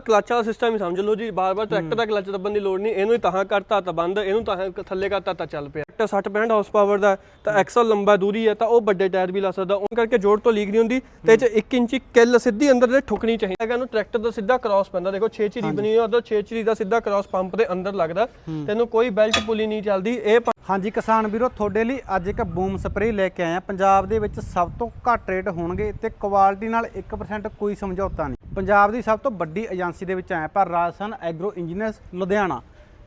Clutch ਵਾਲਾ system ਹੀ ਸਮਝ ਲਓ ਜੀ ਬਾਰ-ਬਾਰ ਟਰੈਕਟਰ ਦਾ ਕਲਚ ਦੱਬਣ ਦੀ ਲੋੜ ਨਹੀਂ ਇਹਨੂੰ ਹੀ ਤਾਂ ਕਰਤਾ ਤਾਂ ਬੰਦ ਇਹਨੂੰ ਤਾਂ ਥੱਲੇ ਕਰਤਾ ਤਾਂ ਚੱਲ ਪਿਆ। ਟਰੈਕਟਰ 60 65 ਹਾਰਸ ਪਾਵਰ ਦਾ ਤਾਂ ਐਕਸਲ ਲੰਬਾ ਦੂਰੀ ਹੈ ਤਾਂ ਉਹ ਵੱਡੇ ਟਾਇਰ ਵੀ ਲਾ ਸਕਦਾ ਉਹ ਕਰਕੇ ਜੋੜ ਤੋਂ ਲੀਕ ਨਹੀਂ ਹੁੰਦੀ ਤੇ ਇਹ ਚ 1 ਇੰਚੀ ਕਿੱਲ ਸਿੱਧੀ ਅੰਦਰ ਦੇ ਠੁਕਣੀ ਚਾਹੀਦੀ ਹੈਗਾ ਇਹਨੂੰ ਟਰੈਕਟਰ ਦਾ ਸਿੱਧਾ ਕ੍ਰਾਸ ਪੈਂਦਾ ਦੇਖੋ 6 ਚਿਰੀ ਬਣੀ ਹੋਈ ਹੈ ਉਧਰ 6 ਚਿਰੀ ਦਾ ਸਿੱਧਾ ਕ੍ਰਾਸ ਪੰਪ ਦੇ ਅੰਦਰ ਲੱਗਦਾ ਤੈਨੂੰ ਕੋਈ ਬੈਲਟ ਪੁਲੀ ਨਹੀਂ ਚੱਲਦੀ ਇਹ ਹਾਂਜੀ ਕਿਸਾਨ ਵੀਰੋ ਤੁਹਾਡੇ ਲਈ ਅੱਜ ਇੱਕ ਬੂਮ ਸਪਰੇ ਲੈ ਕੇ ਆਏ ਆ ਪੰਜਾਬ ਦੇ ਵਿੱਚ ਸਭ ਤੋਂ ਘੱਟ ਰੇਟ ਹੋਣਗੇ ਤੇ ਕੁਆਲਿਟੀ ਨਾਲ 1% ਕੋਈ ਸਮਝੌਤਾ ਨਹੀਂ। ਪੰਜਾਬ ਦੀ ਸਭ ਤੋਂ ਵੱਡੀ ਏਜੰਸੀ ਦੇ ਵਿੱਚ ਹਾਂ ਪਰ ਰਾਜਸਥਾਨ ਐਗਰੋ ਇੰਜੀਨੀਅਰਸ ਲੁਧਿਆਣਾ।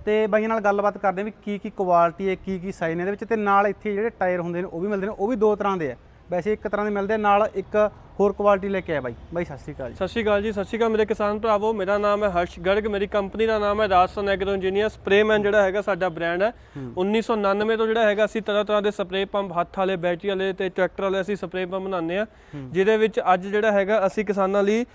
ਤੇ ਬਾਈਆਂ ਨਾਲ ਗੱਲਬਾਤ ਕਰਦੇ ਹਾਂ ਵੀ ਕੀ ਕੀ ਕੁਆਲਿਟੀ ਹੈ ਕੀ ਕੀ ਸਾਈਜ਼ ਨੇ ਇਹਦੇ ਵਿੱਚ ਤੇ ਨਾਲ ਇੱਥੇ ਜਿਹੜੇ ਟਾਇਰ ਹੁੰਦੇ ਨੇ ਉਹ ਵੀ ਮਿਲਦੇ ਨੇ ਉਹ ਵੀ ਦੋ ਤਰ੍ਹਾਂ ਦੇ ਆ। ਵੈਸੇ ਇੱਕ ਤਰ੍ਹਾਂ ਦੇ ਮਿਲਦੇ ਆ, ਨਾਲ ਇੱਕ ਹੋਰ ਕੁਆਲਿਟੀ ਲੈ ਕੇ ਆਇਆ ਬਾਈ। ਬਾਈ ਸਤਿ ਸ਼੍ਰੀ ਅਕਾਲ ਜੀ। ਸਤਿ ਸ਼੍ਰੀ ਅਕਾਲ ਜੀ ਸਤਿ ਸ਼੍ਰੀ ਅਕਾਲ ਮੇਰੇ ਕਿਸਾਨ ਭਰਾਵੋ ਮੇਰਾ ਨਾਮ ਹੈ ਹਰਸ਼ ਗਰਗ ਮੇਰੀ ਕੰਪਨੀ ਦਾ ਨਾਮ ਹੈ ਰਾਜਸਥਾਨ ਐਗਰੋ ਇੰਜੀਨੀਅਰ ਸਪਰੇਮੈਨ ਜਿਹੜਾ ਹੈਗਾ ਸਾਡਾ ਬ੍ਰਾਂਡ ਹੈ। 1999 ਤੋਂ ਜਿਹੜਾ ਹੈਗਾ ਅਸੀਂ ਤਰ੍ਹਾਂ ਤਰ੍ਹਾਂ ਦੇ ਸਪਰੇ ਪੰਪ ਹੱਥ ਵਾਲੇ ਬੈਟਰੀ ਵਾਲੇ ਤੇ ਟਰੈਕਟਰ ਵਾਲੇ ਅਸੀਂ ਸਪਰੇ ਪੰਪ ਬਣਾਉਂਦੇ ਆ ਜਿਹਦੇ ਵਿੱਚ ਅੱਜ ਜਿਹੜਾ ਹੈਗਾ ਅਸੀਂ ਕਿਸਾਨਾਂ ਲਈ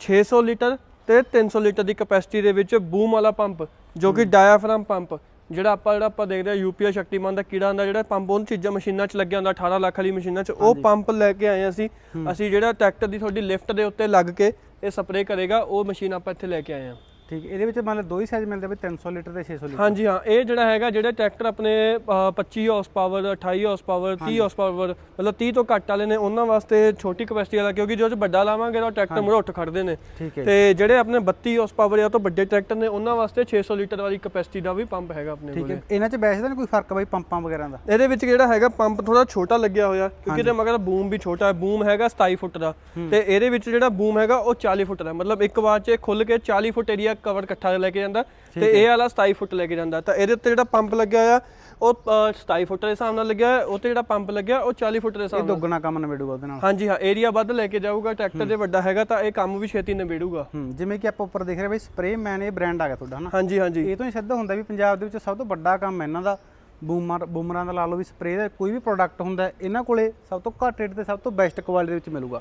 600 ਲੀਟਰ ਤੇ 300 ਲੀਟਰ ਦੀ ਕਪੈਸਿਟੀ ਦੇ ਵਿੱਚ ਬੂਮ ਵਾਲਾ ਪੰਪ ਜੋ ਕਿ ਡਾਇਆਫ੍ਰਾਮ ਪੰਪ ਜਿਹੜਾ ਆਪਾਂ ਜਿਹੜਾ ਆਪਾਂ ਦੇਖਦੇ ਆ ਯੂਪੀਆ ਸ਼ਕਤੀਮਾਨ ਦਾ ਕੀੜਾ ਹੁੰਦਾ ਜਿਹੜਾ ਪੰਪ ਉਹ ਚੀਜ਼ਾਂ ਮਸ਼ੀਨਾਂ 'ਚ ਲੱਗਿਆ ਹੁੰਦਾ 18 ਲੱਖ ਵਾਲੀ ਮਸ਼ੀਨਾਂ 'ਚ ਉਹ ਪੰਪ ਲੈ ਕੇ ਆਏ ਅਸੀਂ। ਅਸੀਂ ਜਿਹੜਾ ਟਰੈਕਟਰ ਦੀ ਤੁਹਾਡੀ ਲਿਫਟ ਦੇ ਉੱਤੇ ਲੱਗ ਕੇ ਇਹ ਸਪਰੇਅ ਕਰੇਗਾ ਉਹ ਮਸ਼ੀਨ ਆਪਾਂ ਇੱਥੇ ਲੈ ਕੇ ਆਏ ਹਾਂ। ਠੀਕ ਇਹਦੇ ਵਿੱਚ ਮੰਨ ਲਓ ਦੋ ਹੀ ਸਾਈਜ਼ ਮਿਲਦੇ ਵੀ 300 ਲੀਟਰ ਤੇ 600 ਲੀਟਰ। ਹਾਂਜੀ ਹਾਂ ਇਹ ਜਿਹੜਾ ਹੈਗਾ ਜਿਹੜੇ ਟਰੈਕਟਰ ਆਪਣੇ ਅਹ, 25 horse power 28 horse power 30 horse power ਮਤਲਬ 30 ਤੋਂ ਘੱਟ ਵਾਲੇ ਨੇ ਉਹਨਾਂ ਵਾਸਤੇ ਛੋਟੀ ਕਪੈਸਿਟੀ ਵਾਲਾ ਕਿਉਂਕਿ ਜੋ ਵੱਡਾ ਲਾਵਾਂਗੇ ਤਾਂ ਟਰੈਕਟਰ ਮੁੜ ਉੱਠ ਖੜਦੇ ਨੇ। ਤੇ ਜਿਹੜੇ ਆਪਣੇ 32 ਹਾਰਸ ਪਾਵਰ ਜਾਂ ਤੋਂ ਵੱਡੇ ਟਰੈਕਟਰ ਨੇ ਉਹਨਾਂ ਵਾਸਤੇ 600 ਲੀਟਰ ਵਾਲੀ ਕਪੈਸਿਟੀ ਦਾ ਵੀ ਪੰਪ ਹੈਗਾ ਆਪਣੇ ਠੀਕ ਕੋਲ। ਹੈ ਇਹਨਾਂ 'ਚ ਵੈਸੇ ਤਾਂ ਕੋਈ ਫ਼ਰਕ ਬਾਈ ਪੰਪਾਂ ਵਗੈਰਾ ਦਾ? ਇਹਦੇ ਵਿੱਚ ਜਿਹੜਾ ਹੈਗਾ ਪੰਪ ਥੋੜਾ ਛੋਟਾ ਲੱਗਿਆ ਹੋਇਆ ਕਿਉਂਕਿ ਇਹਦੇ ਮਗਰ ਬੂਮ ਵੀ ਛੋਟਾ ਹੈ ਬੂਮ ਹੈਗਾ 27 ਫੁੱਟ ਦਾ। ਤੇ ਇਹਦੇ ਵਿੱਚ ਜਿਹੜਾ ਬੂਮ ਹੈਗਾ ਉਹ 40 ਫੁੱਟ ਦਾ ਮਤਲਬ ਇੱਕ ਵਾਰ 'ਚ ਖੁੱਲ ਕੇ 40 ਫੁੱਟ ਏਰੀਆ ਕਵਰ ਇਕੱਠਾ ਲੈ ਕੇ ਜਾਂਦਾ ਤੇ ਇਹ ਵਾਲਾ 27 ਫੁੱਟ ਲੈ ਕੇ ਜਾਂਦਾ। ਤਾਂ ਇਹਦੇ ਉੱਤੇ ਜਿਹੜਾ ਪੰਪ ਲੱਗਿਆ ਹੋਇਆ ਉਹ ਅ, 27 ਫੁੱਟ ਦੇ ਹਿਸਾਬ ਨਾਲ ਲੱਗਿਆ ਹੋਇਆ ਉਹ ਤੇ ਜਿਹੜਾ ਪੰਪ ਲੱਗਿਆ ਉਹ 40 ਫੁੱਟ ਦੇ ਹਿਸਾਬ ਇਹ ਨਾਲ। ਦੁੱਗਣਾ ਕੰਮ ਨਵੇੜੂਗਾ ਉਹਦੇ ਨਾਲ। ਹਾਂਜੀ ਹਾਂ ਏਰੀਆ ਵੱਧ ਲੈ ਕੇ ਜਾਊਗਾ ਟਰੈਕਟਰ ਜੇ ਵੱਡਾ ਹੈਗਾ ਤਾਂ ਇਹ ਕੰਮ ਵੀ ਛੇਤੀ ਨਿਬੇੜੂਗਾ। ਹੂੰ ਜਿਵੇਂ ਕਿ ਆਪਾਂ ਉੱਪਰ ਦੇਖ ਰਹੇ ਬਈ ਸਪਰੇ ਮੈਨ ਇਹ ਬ੍ਰਾਂਡ ਆ ਗਿਆ ਤੁਹਾਡਾ ਹਨਾ? ਹਾਂਜੀ ਹਾਂਜੀ। ਇਹ ਤੋਂ ਹੀ ਸਿੱਧ ਹੁੰਦਾ ਵੀ ਪੰਜਾਬ ਦੇ ਵਿੱਚ ਸਭ ਤੋਂ ਵੱਡਾ ਕੰਮ ਇਹਨਾਂ ਦਾ ਬੂਮਰ ਬੂਮਰਾਂ ਦਾ ਲਾ ਲਓ ਵੀ ਸਪਰੇ ਦਾ ਕੋਈ ਵੀ ਪ੍ਰੋਡਕਟ ਹੁੰਦਾ ਹੈ, ਇਹਨਾਂ ਕੋਲੇ ਸਭ ਤੋਂ ਘੱਟ ਰੇਟ ਤੇ ਸਭ ਤੋਂ ਬੈਸਟ ਕੁਆਲਿਟੀ ਦੇ ਵਿੱਚ ਮਿਲੂਗਾ।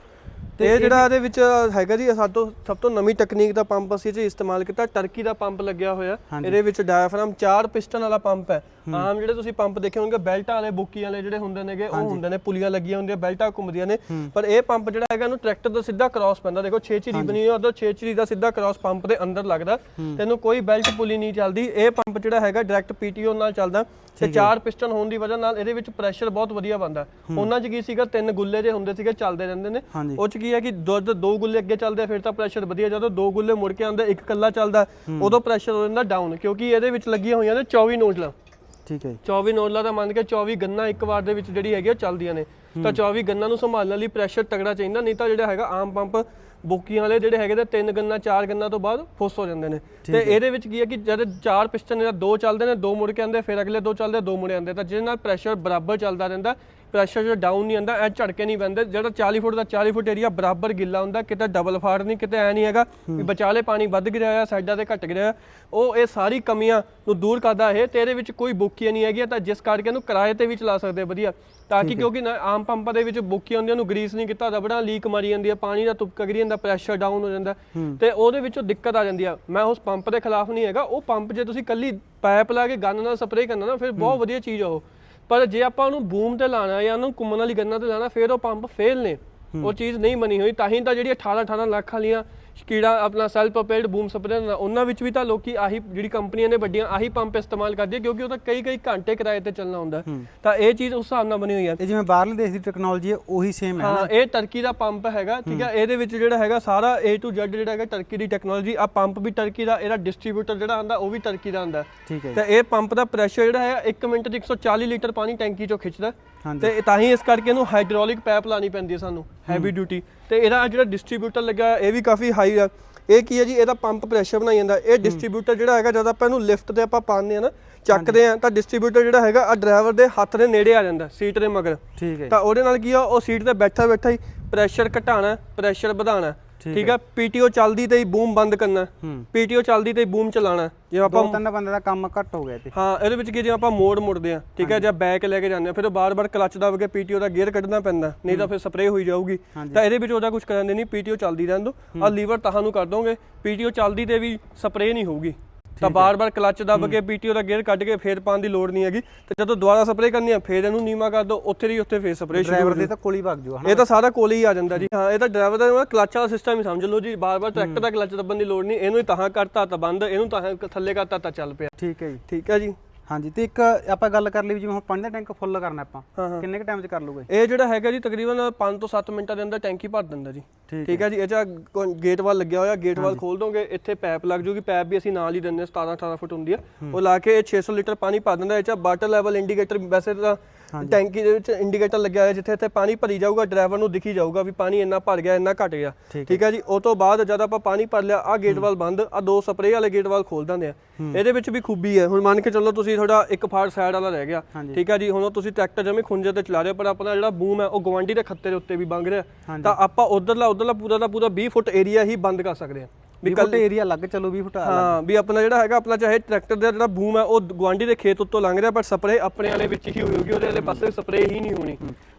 ਤੇ ਇਹ ਜਿਹੜਾ ਇਹਦੇ ਵਿੱਚ ਹੈਗਾ ਜੀ ਸਭ ਤੋਂ ਸਭ ਤੋਂ ਨਵੀਂ ਟੈਕਨੀਕ ਦਾ ਪੰਪ ਅਸੀਂ ਇਹ ਇਸਤੇਮਾਲ ਕੀਤਾ ਟਰਕੀ ਦਾ ਪੰਪ ਲੱਗਿਆ ਹੋਇਆ। ਇਹਦੇ ਵਿੱਚ ਡਾਇਫਰਾਮ ਚਾਰ ਪਿਸਟਨ ਵਾਲਾ ਪੰਪ ਹੈ। ਆਮ ਜਿਹੜੇ ਤੁਸੀਂ ਪੰਪ ਦੇਖੇ ਹੋਣਗੇ ਬੈਲਟਾਂ ਵਾਲੇ ਬੁੱਕੀ ਵਾਲੇ ਜਿਹੜੇ ਹੁੰਦੇ ਨੇਗੇ ਉਹ ਹੁੰਦੇ ਨੇ ਪੁਲੀਆਂ ਲੱਗੀਆਂ ਹੁੰਦੀਆਂ ਬੈਲਟਾਂ ਘੁੰਮਦੀਆਂ ਨੇ। ਪਰ ਇਹ ਪੰਪ ਜਿਹੜਾ ਹੈਗਾ ਇਹਨੂੰ ਟਰੈਕਟਰ ਦਾ ਸਿੱਧਾ ਕ੍ਰਾਸ ਪੈਂਦਾ। ਦੇਖੋ 6 ਚਿਰੀ ਬਣੀ ਹੋਈ ਉਧਰ 6 ਚਿਰੀ ਦਾ ਸਿੱਧਾ ਕ੍ਰਾਸ ਪੰਪ ਦੇ ਅੰਦਰ ਲੱਗਦਾ। ਤੈਨੂੰ ਕੋਈ ਬੈਲਟ ਪੁਲੀ ਨਹੀਂ ਚੱਲਦੀ। ਇਹ ਪੰਪ ਜਿਹੜਾ ਹੈਗਾ ਡਾਇਰੈਕਟ ਪੀਟੀਓ ਨਾਲ ਚੱਲਦਾ। ਤੇ ਚਾਰ ਪਿਸਟਨ ਹੋਣ ਦੀ ਵਜ੍ਹਾ ਨਾਲ ਇਹਦੇ ਵਿੱਚ ਪ੍ਰੈਸ਼ਰ ਬਹੁਤ ਵਧੀਆ ਬੰਦਾ ਉਹਨਾਂ 'ਚ ਕੀ ਸੀਗਾ? ਤਿੰਨ ਗੁੱਲੇ ਜੇ ਹੁੰਦੇ ਸੀਗੇ ਚੱਲਦੇ ਰਹਿੰਦੇ ਨੇ। ਉਹ 'ਚ ਕੀ ਹੈ ਕਿ ਦੁੱਧ ਦੋ ਗੁੱਲੇ ਅੱਗੇ ਚੱਲਦੇ ਆ, ਫਿਰ ਤਾਂ ਪ੍ਰੈਸ਼ਰ ਵਧੀਆ ਜਦੋਂ ਦੋ ਗੁੱਲੇ ਮੁੜ ਕੇ ਆਉਂਦੇ ਇੱਕ ਕੱਲਾ ਚੱਲਦਾ ਉਦੋਂ ਪ੍ਰੈਸ਼ਰ ਹੋ ਜਾਂਦਾ ਡਾਊਨ ਕਿਉਂਕਿ ਇਹਦੇ ਵਿੱਚ ਲੱਗੀਆਂ ਹੋਈਆਂ ਨੇ 24 ਨੋਜ਼ਲਾਂ। ਠੀਕ ਹੈ ਜੀ। 24 ਨੋਜ਼ਲਾਂ ਦਾ ਮੰਨ ਕੇ 24 ਗੰਨਾ ਇੱਕ ਵਾਰ ਦੇ ਵਿੱਚ ਜਿਹੜੀ ਹੈਗੀ ਆ ਚੱਲਦੀਆਂ ਨੇ। ਤਾਂ 24 ਗੰਨਾ ਨੂੰ ਸੰਭਾਲਣ ਲਈ ਪ੍ਰੈਸ਼ਰ ਤਗੜਾ ਚਾਹੀਦਾ ਨਹੀਂ ਤਾਂ ਜਿਹੜਾ ਹੈਗਾ ਆਮ ਪੰਪ ਬੋਕੀਆਂ ਵਾਲੇ ਜਿਹੜੇ ਹੈਗੇ ਤੇ ਤਿੰਨ ਗੰਨਾ ਚਾਰ ਗੰਨਾ ਤੋਂ ਬਾਅਦ ਫੁੱਸ ਹੋ ਜਾਂਦੇ ਨੇ। ਤੇ ਇਹਦੇ ਵਿੱਚ ਕੀ ਹੈ ਕਿ ਜਦ ਚਾਰ ਪਿਸਟਨ ਜਾਂ ਦੋ ਚੱਲਦੇ ਨੇ ਦੋ ਮੁੜ ਕੇ ਆਉਂਦੇ ਫਿਰ ਅਗਲੇ ਦੋ ਚੱਲਦੇ ਦੋ ਮੁੜ ਆਉਂਦੇ। ਤਾਂ ਜਿਹਦੇ ਨਾਲ ਪ੍ਰੈਸ਼ਰ ਬਰਾਬਰ ਚੱਲਦਾ ਰਹਿੰਦਾ ਪ੍ਰੈਸ਼ਰ ਜਿਹੜਾ ਡਾਊਨ ਨਹੀਂ ਆਉਂਦਾ ਐ ਝੜਕੇ ਨਹੀਂ ਪੈਂਦੇ ਜਿਹੜਾ 40 ਫੁੱਟ ਦਾ 40 ਫੁੱਟ ਏਰੀਆ ਬਰਾਬਰ ਗਿੱਲਾ ਹੁੰਦਾ ਕਿਤੇ ਡਬਲ ਫਾੜ ਨਹੀਂ ਕਿਤੇ ਐ ਨਹੀਂ ਹੈਗਾ ਵੀ ਵਿਚਾਲੇ ਪਾਣੀ ਵੱਧ ਗਿਰਿਆ ਹੋਇਆ ਸਾਈਡਾਂ ਤੇ ਘਟ ਹੋਇਆ। ਉਹ ਇਹ ਸਾਰੀ ਕਮੀਆਂ ਨੂੰ ਦੂਰ ਕਰਦਾ ਇਹ ਤੇ ਇਹਦੇ ਵਿੱਚ ਕੋਈ ਬੁੱਕੀਆਂ ਨਹੀਂ ਹੈਗੀਆਂ ਤਾਂ ਜਿਸ ਕਰਕੇ ਇਹਨੂੰ ਕਿਰਾਏ ਤੇ ਵੀ ਚਲਾ ਸਕਦੇ ਆ ਵਧੀਆ। ਤਾਂ ਕਿ ਕਿਉਂਕਿ ਨਾ ਆਮ ਪੰਪਾਂ ਦੇ ਵਿੱਚ ਬੁੱਕੀਆਂ ਹੁੰਦੀਆਂ ਨੂੰ ਗਰੀਸ ਨਹੀਂ ਕੀਤਾ ਰਬੜਾਂ ਲੀਕ ਮਾਰੀ ਜਾਂਦੀ ਆ ਪਾਣੀ ਦਾ ਤੁਪਕਾ ਗਿਰੀ ਜਾਂਦਾ ਪ੍ਰੈਸ਼ਰ ਡਾਊਨ ਹੋ ਜਾਂਦਾ। ਤੇ ਉਹਦੇ ਵਿੱਚੋਂ ਦਿੱਕਤ ਆ ਜਾਂਦੀ ਆ। ਮੈਂ ਉਸ ਪੰਪ ਦੇ ਖਿਲਾਫ ਨਹੀਂ ਹੈਗਾ। ਉਹ ਪੰਪ ਜੇ ਤੁਸੀਂ ਕੱਲੀ ਪਾਈਪ ਲਾ ਕੇ ਗੰਨ ਨਾਲ ਸਪਰੇਅ ਕਰਨਾ ਨਾ ਫਿਰ ਬਹੁਤ ਵਧੀਆ ਚੀਜ਼ ਆ ਉਹ। ਪਰ ਜੇ ਆਪਾਂ ਉਹਨੂੰ ਬੂਮ ਤੇ ਲਾਣਾ ਜਾਂ ਉਹਨੂੰ ਕੁੰਮਣ ਵਾਲੀ ਗੰਨਾਂ ਤੇ ਲਾਣਾ ਫਿਰ ਉਹ ਪੰਪ ਫੇਲ ਨੇ। ਉਹ ਚੀਜ਼ ਨਹੀਂ ਬਣੀ ਹੋਈ। ਤਾਂ ਹੀ ਤਾਂ ਜਿਹੜੀ 18 18 ਲੱਖ ਵਾਲੀਆਂ ਕੀੜਾ ਆਪਣਾ ਸੈਲਫ ਪ੍ਰੋਪੇਲਡ ਬੂਮ ਸਪਰੇਅਰ ਉਹਨਾਂ ਵਿੱਚ ਵੀ ਤਾਂ ਲੋਕੀ ਆਹੀ ਜਿਹੜੀ ਕੰਪਨੀਆਂ ਨੇ ਵੱਡੀਆਂ ਆਹੀ ਪੰਪ ਇਸਤੇਮਾਲ ਕਰਦੀਆਂ ਕਿਉਂਕਿ ਉਹ ਤਾਂ ਕਈ ਕਈ ਘੰਟੇ ਕਿਰਾਏ ਤੇ ਚੱਲਣਾ ਹੁੰਦਾ। ਤਾਂ ਇਹ ਚੀਜ਼ ਉਸ ਹਿਸਾਬ ਨਾਲ ਬਣੀ ਹੋਈ ਹੈ ਇਹ ਜਿਵੇਂ ਬਾਹਰਲੇ ਦੇਸ਼ ਦੀ ਟੈਕਨੋਲੋਜੀ ਹੈ ਉਹੀ ਸੇਮ ਹੈ ਹਾਂ ਇਹ ਟਰਕੀ ਦਾ ਪੰਪ ਹੈਗਾ ਠੀਕ ਹੈ। ਇਹਦੇ ਵਿੱਚ ਜਿਹੜਾ ਹੈਗਾ ਸਾਰਾ A to Z ਜਿਹੜਾ ਹੈਗਾ ਟਰਕੀ ਦੀ ਟੈਕਨੋਲੋਜੀ ਆ ਪੰਪ ਵੀ ਟਰਕੀ ਦਾ ਇਹਦਾ ਡਿਸਟ੍ਰੀਬਿਊਟਰ ਜਿਹੜਾ ਆਂਦਾ ਉਹ ਵੀ ਟਰਕੀ ਦਾ ਆਂਦਾ ਠੀਕ ਹੈ। ਤੇ ਇਹ ਪੰਪ ਦਾ ਪ੍ਰੈਸ਼ਰ ਜਿਹੜਾ ਹੈ 1 ਮਿੰਟ 'ਚ 140 ਲੀਟਰ ਪਾਣੀ ਟੈਂਕੀ 'ਚੋਂ ਖਿੱਚਦਾ। ਤੇ ਤਾਂ ਹੀ ਇਸ ਕਰਕੇ ਇਹਨੂੰ ਹਾਈਡ੍ਰੋਲਿਕ ਪਾਈਪ ਲਾਣੀ ਪੈਂਦੀ ਹੈ ਸਾਨੂੰ ਹੈਵੀ ਡਿਊਟੀ ਤੇ ਇਹਦਾ ਜਿਹੜਾ ਡਿਸਟ੍ਰੀਬਿਊਟਰ ਲੱਗਾ ਇਹ ਵੀ ਕਾਫੀ ਹਾਈ ਆ। ਇਹ ਕੀ ਹੈ ਜੀ ਇਹਦਾ ਪੰਪ ਪ੍ਰੈਸ਼ਰ ਬਣਾਈ ਜਾਂਦਾ। ਇਹ ਡਿਸਟ੍ਰੀਬਿਊਟਰ ਜਿਹੜਾ ਹੈਗਾ ਜਦ ਆਪਾਂ ਇਹਨੂੰ ਲਿਫਟ ਤੇ ਆਪਾਂ ਪਾਉਂਦੇ ਆ ਨਾ ਚੱਕਦੇ ਆ ਤਾਂ ਡਿਸਟ੍ਰੀਬਿਊਟਰ ਜਿਹੜਾ ਹੈਗਾ ਆ ਡਰਾਈਵਰ ਦੇ ਹੱਥ ਦੇ ਨੇੜੇ ਆ ਜਾਂਦਾ ਸੀਟ ਦੇ ਮਗਰ। ਠੀਕ ਹੈ ਤਾਂ ਉਹਦੇ ਨਾਲ ਕੀ ਆ ਉਹ ਸੀਟ ਤੇ ਬੈਠਾ ਬੈਠਾ ਹੀ ਪ੍ਰੈਸ਼ਰ ਘਟਾਣਾ ਪ੍ਰੈਸ਼ਰ ਵਧਾਣਾ ਠੀਕ ਆ ਪੀਟੀਓ ਚੱਲਦੀ ਤੇ ਹੀ ਬੂਮ ਬੰਦ ਕਰਨਾ। ਹੂੰ। ਪੀਟੀਓ ਚੱਲਦੀ ਤੇ ਹੀ ਬੂਮ ਚਲਾਣਾ ਜਿਵੇਂ ਆਪਾਂ ਦੋ ਤਿੰਨ ਬੰਦੇ ਦਾ ਕੰਮ ਘੱਟ ਹੋ ਗਿਆ ਤੇ ਹਾਂ ਇਹਦੇ ਵਿੱਚ ਕੀ ਜਿਵੇਂ ਆਪਾਂ ਮੋੜ ਮੁੜਦੇ ਆ ਠੀਕ ਹੈ ਜਾਂ ਬੈਕ ਲੈ ਕੇ ਜਾਂਦੇ ਆ ਫਿਰ ਉਹ ਬਾਰ-ਬਾਰ ਕਲੱਚ ਦਬ ਕੇ ਪੀਟੀਓ ਦਾ ਗੇਅਰ ਕੱਢਣਾ ਪੈਂਦਾ ਨਹੀਂ ਤਾਂ ਫਿਰ ਸਪਰੇਅ ਹੋਈ ਜਾਊਗੀ। ਤਾਂ ਇਹਦੇ ਵਿੱਚ ਉਹਦਾ ਕੁਝ ਕਰਨ ਦੇ ਨਹੀਂ ਪੀਟੀਓ ਚੱਲਦੀ ਰਹਿਣ ਦੋ ਆ ਲੀਵਰ ਤਾਹਾਂ ਨੂੰ ਕਰ ਦੋਗੇ ਪੀਟੀਓ ਚੱਲਦੀ ਤੇ ਵੀ ਸਪਰੇਅ ਨਹੀਂ ਹੋਊਗੀ। ਤਾਂ ਬਾਰ-ਬਾਰ ਕਲੱਚ ਦੱਬ ਕੇ ਪੀਟੀਓ ਦਾ ਗੇਅਰ ਕੱਢ ਕੇ ਫੇਰ ਪਾਉਣ ਦੀ ਲੋੜ ਨਹੀਂ ਹੈਗੀ। ਤੇ ਜਦੋਂ ਦੁਬਾਰਾ ਸਪਰੇਅ ਕਰਨੀ ਆ ਫੇਰ ਇਹਨੂੰ ਨੀਮਾ ਕਰ ਦਿਓ ਉੱਥੇ ਦੀ ਉੱਥੇ ਫੇਰ ਸਪਰੇਅ ਸ਼ੁਰੂ ਡਰਾਈਵਰ ਦੇ ਤਾਂ ਕੋਲੀ ਭੱਗ ਜੂ ਹਨਾ? ਇਹ ਤਾਂ ਸਾਰਾ ਕੋਲ ਹੀ ਆ ਜਾਂਦਾ ਜੀ। ਹਾਂ ਇਹ ਤਾਂ ਡਰਾਈਵਰ ਦਾ ਕਲੱਚ ਵਾਲਾ ਸਿਸਟਮ ਹੀ ਸਮਝ ਲਓ ਜੀ। ਬਾਰ-ਬਾਰ ਟਰੈਕਟਰ ਦਾ ਕਲੱਚ ਦੱਬਣ ਦੀ ਲੋੜ ਨਹੀਂ। ਇਹਨੂੰ ਹੀ ਤਾਹਾਂ ਕਰਤਾ ਤਾਂ ਬੰਦ ਇਹਨੂੰ ਤਾਹਾਂ ਥੱਲੇ ਕਰਤਾ ਤਾਂ ਚੱਲ ਪਿਆ। ਠੀਕ ਹੈ ਜੀ। ਠੀਕ ਹੈ ਜੀ। ਹਾਂਜੀ ਤੇ ਇੱਕ ਆਪਾਂ ਗੱਲ ਕਰ ਲਈ ਵੀ ਜਿਵੇਂ ਹੁਣ ਪਾਣੀ ਦਾ ਟੈਂਕ ਫੁੱਲ ਕਰਨਾ ਆਪਾਂ। ਕਿੰਨੇ ਕ ਟਾਈਮ 'ਚ ਕਰ ਲੂਗੇ? ਇਹ ਜਿਹੜਾ ਹੈਗਾ ਜੀ ਤਕਰੀਬਨ 5 ਤੋਂ 7 ਮਿੰਟਾਂ ਦੇ ਅੰਦਰ ਟੈਂਕੀ ਭਰ ਦਿੰਦਾ ਜੀ। ਠੀਕ ਹੈ। ਜੀ ਇਹ ਚ ਗੇਟ ਵਾਲ ਲੱਗਿਆ ਹੋਇਆ ਗੇਟ ਵਾਲ ਖੋਲ ਦੋਗੇ ਇੱਥੇ ਪੈਪ ਲੱਗ ਜੂਗੀ ਪੈਪ ਵੀ ਅਸੀਂ ਨਾਲ ਹੀ ਦਿੰਦੇ ਹਾਂ 17 18 ਫੁੱਟ ਹੁੰਦੀ ਆ ਉਹ ਲਾ ਕੇ ਇਹ 600 ਲੀਟਰ ਪਾਣੀ ਪਾ ਦਿੰਦਾ ਇਹ ਚ ਵਾਟਰ ਲੈਵਲ ਇੰਡੀਕੇਟਰ ਵੈਸੇ ਤਾਂ ਟੈਂਕੀ ਦੇ ਵਿੱਚ ਇੰਡੀਕੇਟਰ ਲੱਗਿਆ ਹੋਇਆ ਜਿੱਥੇ ਇੱਥੇ ਪਾਣੀ ਭਰੀ ਜਾਊਗਾ ਡਰਾਈਵਰ ਨੂੰ ਦਿਖੀ ਜਾਊਗਾ ਵੀ ਪਾਣੀ ਇੰਨਾ ਭਰ ਗਿਆ ਇੰਨਾ ਘਟ ਗਿਆ। ਠੀਕ ਹੈ। ਜੀ? ਉਹ ਤੋਂ ਬਾਅਦ ਜਦ ਆਪਾਂ ਪਾਣੀ ਭਰ ਲਿਆ ਆ ਗੇਟ ਵਾਲ ਬੰਦ ਆ ਦੋ ਸਪਰੇਅ ਵਾਲੇ ਗੇਟ ਵਾਲ ਖੋਲ ਦਿੰਦੇ ਆ। ਇਹਦੇ ਵਿੱਚ ਵੀ ਖੂਬੀ ਹੈ। ਹੁਣ ਮੰਨ ਕੇ ਚੱਲੋ ਤੁਸੀਂ ਤੁਹਾਡਾ ਇੱਕ ਫਾੜ ਸਾਈਡ ਵਾਲਾ ਰਹਿ ਗਿਆ। ਠੀਕ ਹੈ ਜੀ? ਹੁਣ ਤੁਸੀਂ ਟਰੈਕਟਰ ਜਮੇ ਖੁੰਝੇ ਤੇ ਚਲਾ ਰਹੇ ਹੋ ਪਰ ਆਪਣਾ ਜਿਹੜਾ ਬੂਮ ਹੈ ਉਹ ਗਵਾਂਡੀ ਦੇ ਖੱਤੇ ਦੇ ਉੱਤੇ ਵੀ ਬੰਗ ਰਿਹਾ। ਤਾਂ ਆਪਾਂ ਉਧਰਲਾ ਉਧਰਲਾ ਪੂਰਾ ਦਾ ਪੂਰਾ 20 ਫੁੱਟ ਏਰੀਆ ਹੀ ਬੰਦ ਕਰ ਸਕਦੇ ਹਾਂ। ਵੀ ਕੱਲ ਏਰੀਆ ਲੱਗ ਚਲੋ 20 ਫੁੱਟ ਹਾਂ ਵੀ ਆਪਣਾ ਜਿਹੜਾ ਹੈਗਾ ਆਪਣਾ ਚਾਹੇ ਟਰੈਕਟਰ ਦਾ ਜਿਹੜਾ ਬੂਮ ਹੈ ਉਹ ਗਵਾਂਡੀ ਦੇ ਖੇਤ ਉੱਤੋਂ ਲੰਘ ਰਿਹਾ ਪਰ ਸਪਰੇਅ ਆਪਣੇ ਵਾਲੇ ਵਿੱਚ ਹੀ ਹੋਊਗੀ ਉਹਦੇ ਵਾਲੇ ਪਾਸੇ ਸਪਰੇਅ ਹੀ ਨਹੀਂ ਹੋਣੀ।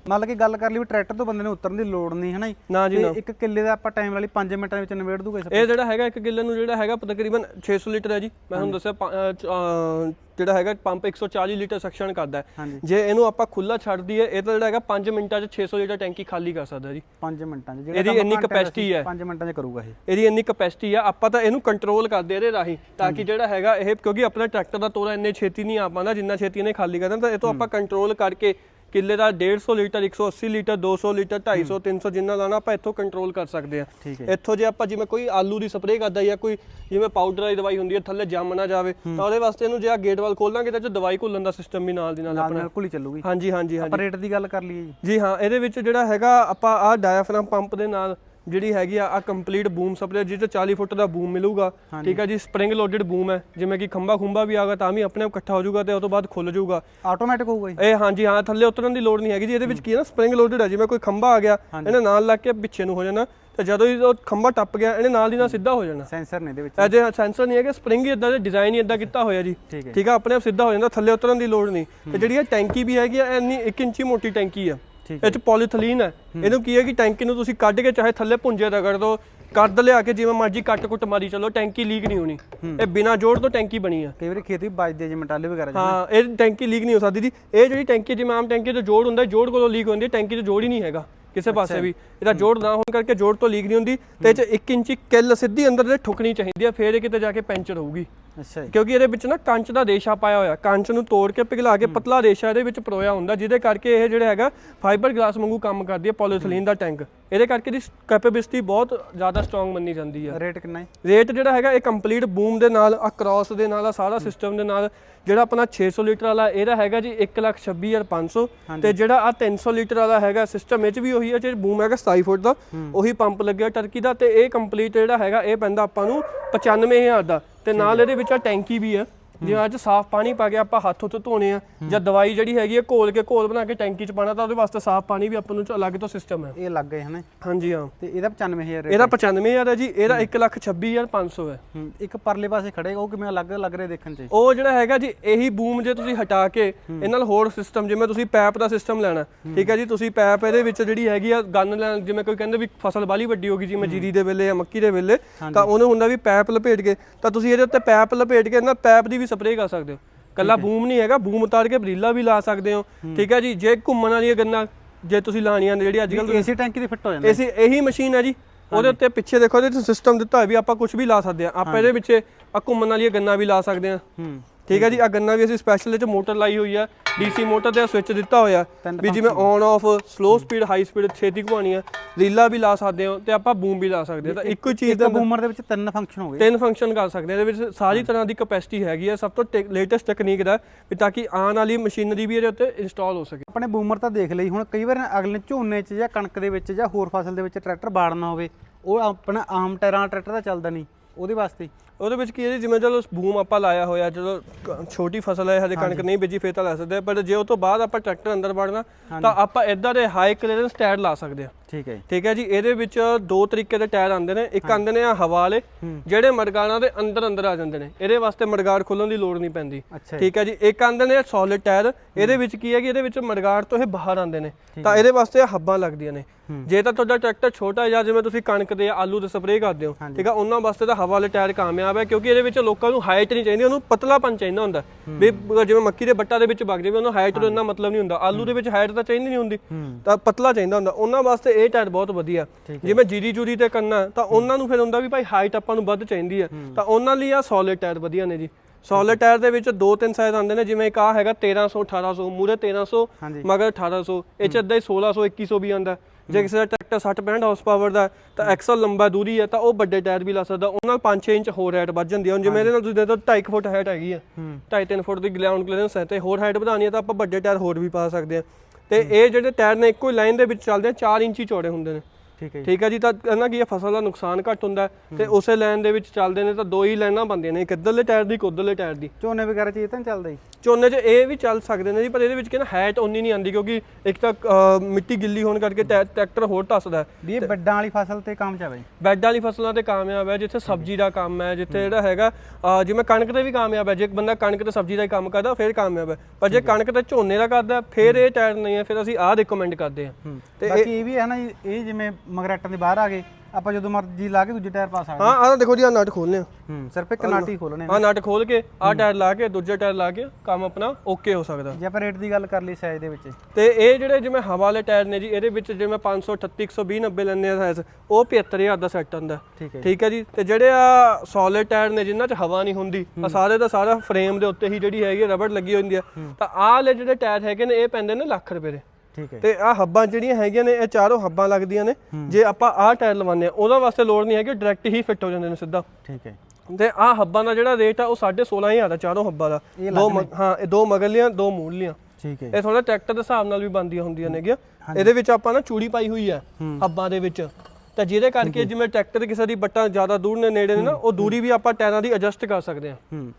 ਮੰਨ ਕੇ ਗੱਲ ਕਰ ਲਈ ਵੀ ਟਰੈਕਟਰ ਤੋਂ ਬੰਦੇ ਨੂੰ ਉਤਰਨ ਦੀ ਲੋੜ ਨਹੀਂ ਹੈ ਨਾ ਜੀ? ਨਾ ਜੀ ਤੇ ਇੱਕ ਕਿੱਲੇ ਦਾ ਆਪਾਂ ਟਾਈਮ ਵਾਲੀ 5 ਮਿੰਟਾਂ ਵਿੱਚ ਨਿਬੇੜ ਦੂਗੇ ਇਹ ਜਿਹੜਾ ਹੈਗਾ ਇੱਕ ਕਿੱਲੇ ਨੂੰ ਜਿਹੜਾ ਹੈਗਾ ਤਕਰੀਬਨ 600 ਲੀਟਰ ਹੈ ਜੀ। ਮੈਂ ਤੁਹਾਨੂੰ ਦੱਸਿਆ ਜਿਹੜਾ ਹੈਗਾ ਪੰਪ 140 ਲੀਟਰ ਸਕਸ਼ਨ ਕਰਦਾ ਜੇ ਇਹਨੂੰ ਆਪਾਂ ਖੁੱਲਾ ਛੱਡ ਦਈਏ ਇਹ ਤਾਂ ਜਿਹੜਾ ਹੈਗਾ 5 ਮਿੰਟਾਂ 'ਚ 600 ਲੀਟਰ ਟੈਂਕੀ ਖਾਲੀ ਕਰ ਸਕਦਾ ਜੀ। 5 ਮਿੰਟਾਂ 'ਚ ਇਹਦੀ ਇੰਨੀ capacity ਹੈ। 5 ਮਿੰਟਾਂ 'ਚ ਕਰੂਗਾ ਇਹ। ਇਹਦੀ ਇੰਨੀ ਕਪੈਸਿਟੀ ਆ ਆਪਾਂ ਤਾਂ ਇਹਨੂੰ ਕੰਟਰੋਲ ਕਰਦੇ ਇਹਦੇ ਰਾਹੀਂ ਤਾਂ ਕਿ ਜਿਹੜਾ ਹੈਗਾ ਇਹ ਕਿਉਂਕਿ ਆਪਣਾ ਟਰੈਕਟਰ ਦਾ ਤੋਰਾ ਇੰਨੇ ਛੇਤੀ ਨਹੀਂ ਆ ਪਾਉਂਦਾ ਜਿੰਨਾ ਛੇਤੀ ਇਹਨੇ ਖਾਲੀ ਕਰਨਾ ਤਾਂ ਇਹ ਤੋਂ ਆਪਾਂ ਕੰਟਰੋਲ ਕਰਕੇ ਕਿੱਲੇ ਦਾ 150 ਲੀਟਰ 180 ਲੀਟਰ 200 ਲੀਟਰ 250 300 ਜਿੰਨਾ ਲਾਣਾ ਆਪਾਂ ਇੱਥੋਂ ਕੰਟਰੋਲ ਕਰ ਸਕਦੇ ਆ ਇੱਥੋਂ ਜੇ ਆਪਾਂ ਜਿਵੇਂ ਕੋਈ ਆਲੂ ਦੀ ਸਪਰੇਅ ਕਰਦਾ ਜਾਂ ਕੋਈ ਜਿਵੇਂ ਪਾਊਡਰ ਵਾਲੀ ਦਵਾਈ ਹੁੰਦੀ ਹੈ ਥੱਲੇ ਜੰਮ ਨਾ ਜਾਵੇ ਤਾਂ ਉਹਦੇ ਵਾਸਤੇ ਇਹਨੂੰ ਜੇ ਆ ਗੇਟ ਵਾਲ ਖੋਲਾਂਗੇ ਤਾਂ 'ਚ ਦਵਾਈ ਘੁੱਲਣ ਦਾ ਸਿਸਟਮ ਵੀ ਨਾਲ ਦੀ ਨਾਲ ਆਪਣਾ ਨਾਲ ਕੋਲੀ ਚੱਲੂਗੀ। ਹਾਂਜੀ ਹਾਂਜੀ ਹਾਂਜੀ। ਆਪਾਂ ਰੇਟ ਦੀ ਗੱਲ ਕਰ ਲਈਏ ਜੀ। ਜੀ ਹਾਂ ਇਹਦੇ ਵਿੱਚ ਜਿਹੜਾ ਹੈਗਾ ਆਪਾਂ ਆ ਡਾਇਆਫ੍ਰਾਮ ਪੰਪ ਦੇ ਨਾਲ ਜਿਹੜੀ ਹੈਗੀ ਆ ਆ ਕੰਪਲੀਟ ਬੂਮ ਸਪਰੇ ਜਿਸ 'ਚ 40 ਫੁੱਟ ਦਾ ਬੂਮ ਮਿਲੂਗਾ ਠੀਕ ਹੈ ਜੀ ਸਪ੍ਰਿੰਗ ਲੋਡਡ ਬੂਮ ਹੈ ਜਿਵੇਂ ਕਿ ਖੰਭਾ ਖੁੰਭਾ ਵੀ ਆਗਾ ਤਾਂ ਵੀ ਆਪਣੇ ਆਪ ਇਕੱਠਾ ਹੋ ਜਾਊਗਾ ਤੇ ਉਸ ਤੋਂ ਬਾਅਦ ਖੁੱਲ ਜਾਊਗਾ। ਆਟੋਮੈਟਿਕ ਹੋਊਗਾ ਜੀ। ਇਹ ਹਾਂਜੀ ਹਾਂ ਥੱਲੇ ਉਤਰਨ ਦੀ ਲੋੜ ਨਹੀਂ ਹੈਗੀ ਜੀ ਇਹਦੇ ਵਿੱਚ ਕੀ ਹੈ ਨਾ ਸਪ੍ਰਿੰਗ ਲੋਡਡ ਹੈ ਜਿਵੇਂ ਕੋਈ ਖੰਭਾ ਆ ਗਿਆ ਇਹਨੇ ਨਾਲ ਲੱਗ ਕੇ ਪਿੱਛੇ ਨੂੰ ਹੋ ਜਾਣਾ ਤੇ ਜਦੋਂ ਹੀ ਉਹ ਖੰਭਾ ਟੱਪ ਗਿਆ ਇਹਨੇ ਨਾਲ ਦੀ ਨਾਲ ਸਿੱਧਾ ਹੋ ਜਾਣਾ। ਸੈਂਸਰ ਨੇ ਇਹਦੇ ਵਿੱਚ। ਅਜੇ ਸੈਂਸਰ ਨਹੀਂ ਹੈਗਾ ਸਪ੍ਰਿੰਗ ਹੀ ਇਦਾਂ ਦੇ ਡਿਜ਼ਾਈਨ ਹੀ ਇਦਾਂ ਕੀਤਾ ਹੋਇਆ ਜੀ। ਠੀਕ ਹੈ। ਆਪਣੇ ਆਪ ਸਿੱਧਾ ਹੋ ਜਾਂਦਾ ਥੱਲੇ ਉਤਰਨ ਦੀ ਲੋੜ ਨਹੀਂ। ਤੇ ਜਿਹੜੀ ਇਹ ਟੈਂਕੀ ਵੀ ਹੈਗੀ ਆ ਇੰਨੀ 1 ਇੰਚੀ ਮੋਟੀ ਟੈਂਕੀ ਆ। ਇਹ ਚ ਪੋਲੀਥਲੀਨ ਹੈ। ਇਹਨੂੰ ਕੀ ਹੈ ਕਿ ਟੈਂਕੀ ਨੂੰ ਤੁਸੀਂ ਕੱਢ ਕੇ ਚਾਹੇ ਥੱਲੇ ਪੁੰਜੇ ਰਗੜ ਦੋ ਕੱਢ ਲਿਆ ਕੇ ਜਿਵੇਂ ਮਰਜ਼ੀ ਕੱਟ ਕੁੱਟ ਮਾਰੀ ਚਲੋ ਟੈਂਕੀ ਲੀਕ ਨਹੀਂ ਹੋਣੀ। ਇਹ ਬਿਨਾ ਜੋੜ ਤੋਂ ਟੈਂਕੀ ਬਣੀ ਆ। ਕਈ ਵਾਰੀ ਖੇਤ ਵੀ ਵੱਜਦੇ ਜਿਵੇਂ ਟਾਲੇ ਵਗੈਰਾ। ਹਾਂ ਇਹ ਟੈਂਕੀ ਲੀਕ ਨਹੀਂ ਹੋ ਸਕਦੀ ਜੀ। ਇਹ ਜਿਹੜੀ ਟੈਂਕੀ ਜਿਵੇਂ ਆਮ ਟੈਂਕੀ ਤੋਂ ਜੋੜ ਹੁੰਦਾ ਜੋੜ ਕੋਲੋਂ ਲੀਕ ਹੁੰਦੀ ਹੈ ਟੈਂਕੀ ਤੋਂ ਜੋੜ ਹੀ ਨਹੀਂ ਹੈਗਾ। ਕਿਸੇ ਪਾਸੇ ਵੀ। ਇਹਦਾ ਜੋੜ ਨਾ ਹੋਣ ਕਰਕੇ ਜੋੜ ਤੋਂ ਲੀਕ ਨਹੀਂ ਹੁੰਦੀ ਤੇ ਇਹ ਚ 1 ਇੰਚੀ ਕਿੱਲ ਸਿੱਧੀ ਅੰਦਰ ਦੇ ਠੁਕਣੀ ਚਾਹੀਦੀ ਆ ਫੇਰ ਇਹ ਕਿਤੇ ਜਾ ਕੇ ਪੈਂਚਰ ਹੋਊਗੀ। ਅੱਛਾ ਜੀ। ਕਿਉਂਕਿ ਇਹਦੇ ਵਿੱਚ ਨਾ ਕੰਚ ਦਾ ਰੇਸ਼ਾ ਪਾਇਆ ਹੋਇਆ ਕੰਚ ਨੂੰ ਤੋੜ ਕੇ ਪਿਘਲਾ ਕੇ ਪਤਲਾ ਰੇਸ਼ਾ ਇਹਦੇ ਵਿੱਚ ਪਰੋਇਆ ਹੁੰਦਾ ਜਿਹਦੇ ਕਰਕੇ ਇਹ ਜਿਹੜਾ ਹੈਗਾ ਫਾਈਬਰ ਗਲਾਸ ਵਾਂਗੂ ਕੰਮ ਕਰਦੀ ਹੈ ਪੋਲੀਥਲੀਨ ਦਾ ਟੈਂਕ। ਇਹਦੇ ਕਰਕੇ ਦੀ ਕੈਪੇਬਿਲਿਟੀ ਬਹੁਤ ਜ਼ਿਆਦਾ ਸਟਰੋਂਗ ਮੰਨੀ ਜਾਂਦੀ ਹੈ ਰੇਟ ਕਿੰਨਾ ਹੈ? ਰੇਟ ਜਿਹੜਾ ਹੈਗਾ ਇਹ ਕੰਪਲੀਟ ਬੂਮ ਦੇ ਨਾਲ ਆ ਕ੍ਰਾਸ ਦੇ ਨਾਲ ਆ ਸਾਰਾ ਸਿਸਟਮ ਦੇ ਨਾਲ ਜਿਹੜਾ ਆਪਣਾ 600 ਲੀਟਰ ਵਾਲਾ ਇਹਦਾ ਹੈਗਾ ਜੀ 126500 ਤੇ ਜਿਹੜਾ ਆ 300 ਲੀਟਰ ਵਾਲਾ ਹੈਗਾ ਸਿਸਟਮ ਇਹ ਚ ਵੀ ਉਹੀ ਹੈ ਜੇ ਬੂਮ ਹੈਗਾ 27 ਫੁੱਟ ਦਾ ਉਹੀ ਪੰਪ ਲੱਗਿਆ ਟਰਕੀ ਦਾ ਤੇ ਇਹ ਕੰਪਲੀਟ ਜਿਹੜਾ ਹੈਗਾ ਇਹ ਪੈਂਦਾ ਆਪਾਂ ਨੂੰ 95000 ਦਾ। ਤੇ ਨਾਲ ਇਹਦੇ ਵਿੱਚ ਆ ਟੈਂਕੀ ਵੀ ਆ। ਜਿਵੇਂ ਅੱਜ ਸਾਫ਼ ਪਾਣੀ ਪਾ ਕੇ ਆਪਾਂ ਹੱਥ ਉੱਤੇ ਧੋਣੇ ਆ ਜਾਂ ਦਵਾਈ ਜਿਹੜੀ ਹੈਗੀ ਹੈ ਘੋਲ ਕੇ ਘੋਲ ਬਣਾ ਕੇ ਟੈਂਕੀ ਚ ਪਾਣਾ ਤਾਂ ਉਹਦੇ ਵਾਸਤੇ ਸਾਫ਼ ਪਾਣੀ ਵੀ ਆਪਾਂ ਨੂੰ ਅਲੱਗ ਤੋਂ ਸਿਸਟਮ ਹੈ ਇਹ ਲੱਗ ਗਏ ਹਨਾ? ਹਾਂਜੀ ਹਾਂ। ਤੇ ਇਹਦਾ 95000 ਰੇਟ ਇਹਦਾ 95000 ਹੈ ਜੀ ਇਹਦਾ 126500 ਹੈ। ਹੂੰ, ਇੱਕ ਪਰਲੇ ਪਾਸੇ ਖੜੇ ਉਹ ਕਿਵੇਂ ਅਲੱਗ ਲੱਗ ਰਿਹਾ ਦੇਖਣ 'ਚ? ਉਹ ਜਿਹੜਾ ਹੈਗਾ ਜੀ ਇਹੀ ਬੂਮ ਜੇ ਤੁਸੀਂ ਹਟਾ ਕੇ ਇਹਨਾਂ ਨਾਲ ਹੋਰ ਸਿਸਟਮ ਜਿਵੇਂ ਤੁਸੀਂ ਪੈਪ ਦਾ ਸਿਸਟਮ ਲੈਣਾ ਠੀਕ ਹੈ ਜੀ ਤੁਸੀਂ ਪੈਪ ਇਹਦੇ ਵਿੱਚ ਜਿਹੜੀ ਹੈਗੀ ਆ ਗੰਨ ਲੈਣ ਜਿਵੇਂ ਕੋਈ ਕਹਿੰਦੇ ਵੀ ਫਸਲ ਬਾਲੀ ਵੱਡੀ ਹੋ ਗਈ ਜਿਵੇਂ ਜੀਰੀ ਦੇ ਵੇਲੇ ਜਾਂ ਮੱਕੀ ਦੇ ਵੇਲੇ ਤਾਂ ਉਹਨੂੰ ਹੁੰਦਾ ਵੀ ਪੈਪ ਲਪੇਟ ਕੇ ਤਾਂ ਤੁਸੀਂ ਇਹਦੇ ਉੱਤੇ ਪੈਪ ਲਪੇਟ ਕੇ ਇਹਨਾਂ ਪੈਪ ਦੀ ਵੀ ਸਪਰੇਅ ਕਰ ਸਕਦੇ ਹੋ। ਕੱਲਾ ਬੂਮ ਨਹੀਂ ਹੈਗਾ ਬੂਮ ਉਤਾਰ ਕੇ ਬਰੀਲਾ ਵੀ ਲਾ ਸਕਦੇ ਹੋ। ਠੀਕ ਹੈ ਜੀ ਜੇ ਘੁੰਮਣ ਵਾਲੀਆਂ ਗੰਨਾਂ ਜੇ ਤੁਸੀਂ ਲਾਣੀਆਂ ਨੇ ਜਿਹੜੀ ਅੱਜ ਕੱਲ੍ਹ ਏਸੀ ਟੈਂਕੀ ਦੇ ਫਿੱਟ ਹੋ ਜਾਂਦਾ। ਇਸੇ ਇਹੀ ਮਸ਼ੀਨ ਹੈ ਜੀ। ਉਹਦੇ ਉੱਤੇ ਪਿੱਛੇ ਦੇਖੋ ਇਹਦੇ ਸਿਸਟਮ ਦਿੱਤਾ ਹੋਇਆ ਵੀ ਆਪਾਂ ਕੁਝ ਵੀ ਲਾ ਸਕਦੇ ਆ ਆਪਾਂ ਇਹਦੇ ਪਿੱਛੇ ਆ ਘੁੰਮਣ ਵਾਲੀਆਂ ਗੰਨਾਂ ਵੀ ਲਾ ਸਕਦੇ ਆ ਹੂੰ। ਠੀਕ ਹੈ ਜੀ ਆ ਗੰਨਾਂ ਵੀ ਅਸੀਂ ਸਪੈਸ਼ਲ ਇਹ ਚ ਮੋਟਰ ਲਾਈ ਹੋਈ ਆ ਡੀਸੀ ਮੋਟਰ ਤੇ ਸਵਿਚ ਦਿੱਤਾ ਹੋਇਆ। ਵੀ ਜਿਵੇਂ on off slow speed high speed ਛੇਤੀ ਘੁਮਾਉਣੀ ਆ ਰੀਲਾ ਵੀ ਲਾ ਸਕਦੇ ਹੋ ਤੇ ਆਪਾਂ ਬੂਮ ਵੀ ਲਾ ਸਕਦੇ ਆ ਤਾਂ ਇੱਕੋ ਹੀ ਚੀਜ਼ ਦਾ ਬੂਮਰ ਦੇ ਵਿੱਚ ਤਿੰਨ ਫੰਕਸ਼ਨ ਹੋ ਗਏ। ਤਿੰਨ ਫੰਕਸ਼ਨ ਕਰ ਸਕਦੇ ਆ ਇਹਦੇ ਵਿੱਚ ਸਾਰੀ ਤਰ੍ਹਾਂ ਦੀ ਕਪੈਸਿਟੀ ਹੈਗੀ ਆ। ਸਭ ਤੋਂ ਲੇਟੈਸਟ ਟੈਕਨੀਕ ਦਾ ਵੀ ਤਾਂ ਕਿ ਆਉਣ ਵਾਲੀ ਮਸ਼ੀਨਰੀ ਵੀ ਇਹਦੇ ਉੱਤੇ ਇੰਸਟਾਲ ਹੋ ਸਕੇ। ਆਪਣੇ ਬੂਮਰ ਤਾਂ ਦੇਖ ਲਈ ਹੁਣ ਕਈ ਵਾਰ ਅਗਲੇ ਝੋਨੇ 'ਚ ਜਾਂ ਕਣਕ ਦੇ ਵਿੱਚ ਜਾਂ ਹੋਰ ਫਸਲ ਦੇ ਵਿੱਚ ਟਰੈਕਟਰ ਬਾੜਨਾ ਹੋਵੇ ਉਹ ਆਪਣਾ ਆਮ ਟਾਇਰਾਂ ਟਰੈਕਟਰ ਤਾਂ ਚੱਲਦਾ ਨਹੀਂ ਉਹਦੇ ਵਾਸਤੇ। ਉਹਦੇ ਵਿੱਚ ਕੀ ਹੈ ਜੀ, ਜਿਵੇਂ ਚਲੋ ਬੂਮ ਆਪਾਂ ਲਾਇਆ ਹੋਇਆ ਜਦੋਂ ਕ- ਛੋਟੀ ਫਸਲ ਹੈ ਹਜੇ ਕਣਕ ਨਹੀਂ ਬੀਜੀ ਫੇਰ ਤਾਂ ਲਾ ਸਕਦੇ ਆ ਪਰ ਜੇ ਉਹ ਤੋਂ ਬਾਅਦ ਆਪਾਂ ਟਰੈਕਟਰ ਅੰਦਰ ਵੜਨਾ ਤਾਂ ਆਪਾਂ ਇਦਾਂ ਦੇ ਹਾਈ ਕਲੀਅਰੈਂਸ ਟਾਇਰ ਲਾ ਸਕਦੇ ਆ ਠੀਕ ਹੈ ਜੀ। ਠੀਕ ਹੈ ਜੀ ਇਹਦੇ ਵਿੱਚ ਦੋ ਤਰੀਕੇ ਦੇ ਟਾਇਰ ਆਉਂਦੇ ਨੇ ਇੱਕ ਆਉਂਦੇ ਨੇ ਆ ਹਵਾ ਵਾਲੇ ਜਿਹੜੇ ਮੜਗਾੜਾਂ ਦੇ ਅੰਦਰ ਅੰਦਰ ਆ ਜਾਂਦੇ ਨੇ ਇਹਦੇ ਵਾਸਤੇ ਮੜਗਾੜ ਖੋਲਣ ਦੀ ਲੋੜ ਨਹੀਂ ਪੈਂਦੀ। ਅੱਛਾ ਜੀ। ਠੀਕ ਹੈ ਜੀ ਇੱਕ ਆਉਂਦੇ ਨੇ ਸੋਲਿਡ ਟਾਇਰ ਇਹਦੇ ਵਿੱਚ ਕੀ ਹੈ ਕਿ ਇਹਦੇ ਵਿੱਚ ਮੜਗਾੜ ਤੋਂ ਇਹ ਬਾਹਰ ਆਉਂਦੇ ਨੇ ਤਾਂ ਇਹਦੇ ਵਾਸਤੇ ਹੱਬਾਂ ਲੱਗਦੀਆਂ ਨੇ। ਜੇ ਤਾਂ ਤੁਹਾਡਾ ਟਰੈਕਟਰ ਛੋਟਾ ਹੈ ਜਾਂ ਜਿਵੇਂ ਤੁਸੀਂ ਕਣਕ ਦੇ ਆਲੂ ਦੇ ਸਪਰੇਅ ਕਰਦੇ ਹੋ ਠੀਕ ਹੈ ਉਹਨਾਂ ਵਾਸਤੇ ਤਾਂ ਹਵਾ ਵਾਲੇ ਟਾਇਰ ਕਾਮਯਾਬ ਹੈ ਕਿਉਂਕਿ ਇਹਦੇ ਵਿੱਚ ਲੋਕਾਂ ਨੂੰ ਹਾਈਟ ਨਹੀਂ ਚਾਹੀਦੀ ਉਹਨੂੰ ਪਤਲਾਪਨ ਚਾਹੀਦਾ ਹੁੰਦਾ। ਵੀ ਜਿਵੇਂ ਮੱਕੀ ਦੇ ਬੱਟਾ ਦੇ ਵਿੱਚ ਵਗ ਜਾਵੇ ਉਹਨੂੰ ਹਾਈਟ ਤੋਂ ਇੰਨਾ ਮਤਲਬ ਨਹੀਂ ਹੁੰਦਾ। ਆਲੂ ਦੇ ਵਿੱਚ ਹਾਈਟ ਤਾਂ ਚਾਹੀਦੀ ਨਹੀਂ ਹੁੰਦੀ ਤਾਂ ਪਤਲਾ ਚਾਹੀਦਾ ਹੁੰਦਾ। ਉਹਨਾਂ ਵਾਸਤੇ ਇਹ ਟਾਇਰ ਬਹੁਤ ਵਧੀਆ। ਜਿਵੇਂ ਜੀਰੀ ਜੂਰੀ ਤੇ ਕਰਨਾ ਤਾਂ ਉਹਨਾਂ ਨੂੰ ਫਿਰ ਹੁੰਦਾ ਵੀ ਭਾਈ ਹਾਈਟ ਆਪਾਂ ਨੂੰ ਵੱਧ ਚਾਹੀਦੀ ਹੈ। ਤਾਂ ਉਹਨਾਂ ਲਈ ਆ ਸੋਲਿਡ ਟਾਇਰ ਵਧੀਆ ਨੇ ਜੀ। ਸੋਲਿਡ ਟਾਇਰ ਦੇ ਵਿੱਚ ਦੋ ਤਿੰਨ ਸਾਈਜ਼ ਆਉਂਦੇ ਨੇ ਜਿਵੇਂ ਇੱਕ ਆ ਹੈਗਾ 1300 1800 ਮੂਰੇ 1300 ਹਾਂਜੀ। ਮਗਰ 1800 ਇਹ ਚ ਅੱਧਾ ਹੀ 1600 2100 ਵੀ ਆਉਂਦਾ। ਜੇ ਕਿਸੇ ਦਾ ਟਰੈਕਟਰ 60 65 ਹਾਰਸ ਪਾਵਰ ਦਾ ਹੈ, ਤਾਂ ਐਕਸਲ ਲੰਬਾ ਦੂਰੀ ਹੈ ਤਾਂ ਉਹ ਵੱਡੇ ਟਾਇਰ ਵੀ ਲਾ ਸਕਦਾ। ਉਹਨਾਂ ਨਾਲ 5-6 ਇੰਚ ਹੋਰ ਹਾਈਟ ਵੱਧ ਜਾਂਦੀ ਹੈ। ਹੁਣ ਜਿਵੇਂ ਇਹਦੇ ਨਾਲ ਤੁਸੀਂ ਦੇਖੋ 2.5 ਫੁੱਟ ਹਾਈਟ ਹੈਗੀ ਹੈ। 2.5-3 ਫੁੱਟ ਦੀ ਗਰਾਊਂਡ ਕਲੀਅਰੈਂਸ ਹੈ ਤੇ ਹੋਰ ਹਾਈਟ ਵਧਾਉਣੀ ਹੈ ਤਾਂ ਆਪਾਂ ਵੱਡੇ ਟਾਇਰ ਹੋਰ ਵੀ ਪਾ ਸਕਦੇ ਹਾਂ। ਤੇ ਇਹ ਜਿਹੜੇ ਟਾਇਰ ਨੇ ਇੱਕੋ ਹੀ ਲਾਈਨ ਦੇ ਵਿੱਚ ਚੱਲਦੇ ਆ 4 ਇੰਚੀ ਚੌੜੇ ਹੁੰਦੇ ਨੇ। ਠੀਕ ਹੈ ਜੀ। ਠੀਕ ਹੈ ਜੀ ਤਾਂ ਕਹਿੰਦਾ ਕੀ ਹੈ ਫਸਲ ਦਾ ਨੁਕਸਾਨ ਘੱਟ ਹੁੰਦਾ ਹੈ ਤੇ ਉਸੇ ਲਾਈਨ ਦੇ ਵਿੱਚ ਚੱਲਦੇ ਨੇ ਤਾਂ ਦੋ ਹੀ ਲਾਈਨਾਂ ਬਣਦੀਆਂ ਨੇ ਇੱਕ ਇੱਧਰਲੇ ਟਾਇਰ ਦੀ ਇੱਕ ਉੱਧਰਲੇ ਟਾਇਰ ਦੀ। ਝੋਨੇ ਵਗੈਰਾ ਚ ਇਹ ਤਾਂ ਚੱਲਦਾ ਜੀ? ਝੋਨੇ 'ਚ ਇਹ ਵੀ ਚੱਲ ਸਕਦੇ ਨੇ ਜੀ ਪਰ ਇਹਦੇ ਵਿੱਚ ਕਹਿੰਦਾ ਹਾਈਟ ਓਨੀ ਨਹੀਂ ਆਉਂਦੀ ਕਿਉਂਕਿ ਇੱਕ ਤਾਂ ਮਿੱਟੀ ਗਿੱਲੀ ਹੋਣ ਕਰਕੇ ਟਰੈ- ਟਰੈਕਟਰ ਹੋਰ ਧੱਸਦਾ ਹੈ। ਵੀ ਇਹ ਵੱਡਾਂ ਵਾਲੀ ਫਸਲ ਤੇ ਕੰਮ ਚ ਆਵੇ। ਬੈੱਡ ਵਾਲੀ ਫਸਲਾਂ ਤੇ ਕਾਮਯਾਬ ਹੈ ਜਿੱਥੇ ਸਬਜ਼ੀ ਦਾ ਕੰਮ ਹੈ ਜਿੱਥੇ ਜਿਹੜਾ ਹੈਗਾ ਜਿਵੇਂ ਕਣਕ ਤੇ ਵੀ ਕਾਮਯਾਬ ਹੈ ਜੇ ਬੰਦਾ ਕਣਕ ਤੇ ਸਬਜ਼ੀ ਦਾ ਹੀ ਕੰਮ ਕਰਦਾ ਫਿਰ ਕਾਮਯਾਬ ਹੈ। ਪਰ ਜੇ ਕਣਕ ਤੇ ਝੋਨੇ ਦਾ ਕਰਦਾ ਫਿਰ ਇਹ ਟਾਇਰ ਨਹੀਂ ਹੈ ਫਿਰ ਅਸੀਂ ਆਹ ਰਿਕਮੈਂਡ ਕਰਦੇ ਹਾਂ। ਤੇ ਬਾਕੀ ਇਹ ਵੀ ਹੈ ਨਾ ਇਹ ਜਿਵੇਂ ਮਗਰਾਟਾਂ ਦੇ ਬਾਹਰ ਆ ਗਏ ਆਪਾਂ ਜਦੋਂ ਮਰਜ਼ੀ ਲਾ ਕੇ ਦੂਜੇ ਟਾਇਰ ਪਾ ਸਕਦੇ ਹਾਂ ਆਹ ਦੇਖੋ ਜੀ ਆ ਨਟ ਖੋਲਨੇ ਆ। ਹੂੰ ਸਿਰਫ ਇੱਕ ਨਾਟੀ ਖੋਲਣੇ ਆਹ ਨਟ ਖੋਲ ਕੇ ਆਹ ਟਾਇਰ ਲਾ ਕੇ ਦੂਜੇ ਟਾਇਰ ਲਾ ਕੇ ਕੰਮ ਆਪਣਾ ਓਕੇ ਹੋ ਸਕਦਾ। ਜੇ ਆਪਾਂ ਰੇਟ ਦੀ ਗੱਲ ਕਰ ਲਈ ਸਾਈਜ਼ ਦੇ ਵਿੱਚ। ਤੇ ਇਹ ਜਿਹੜੇ ਜਿਵੇਂ ਹਵਾ ਵਾਲੇ ਟਾਇਰ ਨੇ ਜੀ ਇਹਦੇ ਵਿੱਚ ਜਿਵੇਂ 538 120 90 ਲੈਂਦੇ ਆ ਸਾਈਜ਼ ਉਹ 75000 ਦਾ ਸੈੱਟ ਆਉਂਦਾ ਠੀਕ ਹੈ ਜੀ। ਤੇ ਜਿਹੜੇ ਆ ਸੋਲਿਡ ਟਾਇਰ ਨੇ ਜਿਨ੍ਹਾਂ 'ਚ ਹਵਾ ਨਹੀਂ ਹੁੰਦੀ ਆ ਸਾਰੇ ਦਾ ਸਾਰਾ ਫਰੇਮ ਦੇ ਉੱਤੇ ਹੀ ਜਿਹੜੀ ਹੈਗੀ ਰਬੜ ਲੱਗੀ ਹੁੰਦੀ ਆ। ਤਾਂ ਆਹ ਵਾਲੇ ਜਿਹੜੇ ਟਾਇਰ ਹੈਗੇ ਨੇ ਇਹ ਪੈਂਦੇ ਨੇ ਲੱਖ ਰੁਪਏ ਦੇ। ਤੇ ਆਹ ਹੱਬਾਂ ਜਿਹੜੀਆਂ ਹੈਗੀਆਂ ਨੇ ਇਹ ਚਾਰੋਂ ਹੱਬਾਂ ਲੱਗਦੀਆਂ ਨੇ। ਜੇ ਆਪਾਂ ਆਹ ਟਾਇਰ ਲਵਾਉਂਦੇ ਆ ਉਹਦਾ ਵਾਸਤੇ ਲੋੜ ਨਹੀਂ ਹੈਗੀ ਡਾਇਰੈਕਟ ਹੀ ਫਿੱਟ ਹੋ ਜਾਂਦੇ ਨੇ ਸਿੱਧਾ। ਠੀਕ ਹੈ। ਤੇ ਆਹ ਹੱਬਾਂ ਦਾ ਜਿਹੜਾ ਰੇਟ ਆ ਉਹ 16500 ਦਾ ਚਾਰੋਂ ਹੱਬਾਂ ਦਾ। ਦੋ ਹਾਂ ਇਹ ਦੋ ਮਗਰਲੀਆਂ ਦੋ ਮੂਹਰਲੀਆਂ ਠੀਕ ਹੈ। ਇਹ ਥੋੜਾ ਟਰੈਕਟਰ ਦੇ ਹਿਸਾਬ ਨਾਲ ਵੀ ਬਣਦੀਆਂ ਹੁੰਦੀਆਂ ਨੇਗੀਆਂ। ਇਹਦੇ ਵਿੱਚ ਆਪਾਂ ਨਾ ਚੂੜੀ ਪਾਈ ਹੋਈ ਹੈ ਹੱਬਾਂ ਦੇ ਵਿੱਚ। ਤਾਂ ਜਿਹਦੇ ਕਰਕੇ ਜਿਵੇਂ ਟਰੈਕਟਰ ਕਿਸੇ ਦੀ ਬੱਟਾਂ ਜ਼ਿਆਦਾ ਦੂਰ ਨੇ ਨੇੜੇ ਨੇ ਨਾ ਉਹ ਦੂਰੀ ਵੀ ਆਪਾਂ ਟਾਇਰਾਂ ਦੀ ਐਡਜਸਟ ਕਰ ਸਕਦੇ ਹੂੰ।